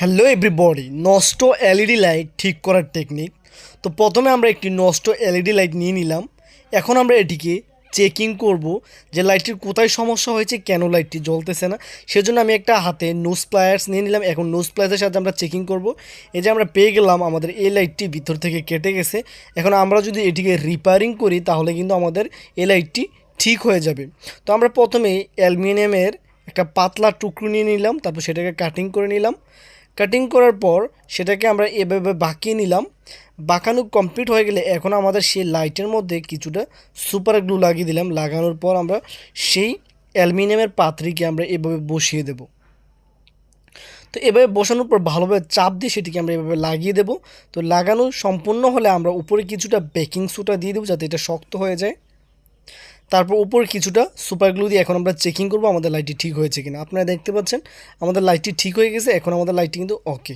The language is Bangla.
হ্যালো এভরিবডি নষ্ট এলইডি লাইট ঠিক করার টেকনিক তো প্রথমে আমরা একটি নষ্ট এলইডি লাইট নিয়ে নিলাম। এখন আমরা এটিকে চেকিং করব যে লাইটটির কোথায় সমস্যা হয়েছে, কেন লাইটটি জ্বলতেছে না। সেজন্য আমি একটা হাতে নোজ প্লায়ার্স নিয়ে নিলাম। এখন নোজ প্লায়ার্সের সাথে আমরা চেকিং করব। এই যে আমরা পেয়ে গেলাম, আমাদের এই লাইটটি ভিতর থেকে কেটে গেছে। এখন আমরা যদি এটিকে রিপেয়ারিং করি, তাহলে কিন্তু আমাদের এই লাইটটি ঠিক হয়ে যাবে। তো আমরা প্রথমে অ্যালুমিনিয়ামের একটা পাতলা টুকরো নিয়ে নিলাম। তারপর সেটাকে কাটিং করে নিলাম। কাটিং করার পর সেটাকে আমরা এভাবে বাঁকিয়ে নিলাম। বাঁকানো কমপ্লিট হয়ে গেলে এখন আমাদের সেই লাইটের মধ্যে কিছুটা সুপার গ্লু লাগিয়ে দিলাম। লাগানোর পর আমরা সেই অ্যালুমিনিয়ামের পাত্রিকে আমরা এভাবে বসিয়ে দেব। তো এভাবে বসানোর পর ভালোভাবে চাপ দিয়ে সেটিকে আমরা এভাবে লাগিয়ে দেব। তো লাগানো সম্পূর্ণ হলে আমরা উপরে কিছুটা বেকিং সোডা দিয়ে দেবো যাতে এটা শক্ত হয়ে যায়। তারপর উপর কিছুটা সুপার গ্লু দিয়ে এখন আমরা চেকিং করব আমাদের লাইটটি ঠিক হয়েছে কিনা। আপনারা দেখতে পাচ্ছেন, আমাদের লাইটটি ঠিক হয়ে গেছে, এখন আমাদের লাইটটি কিন্তু ওকে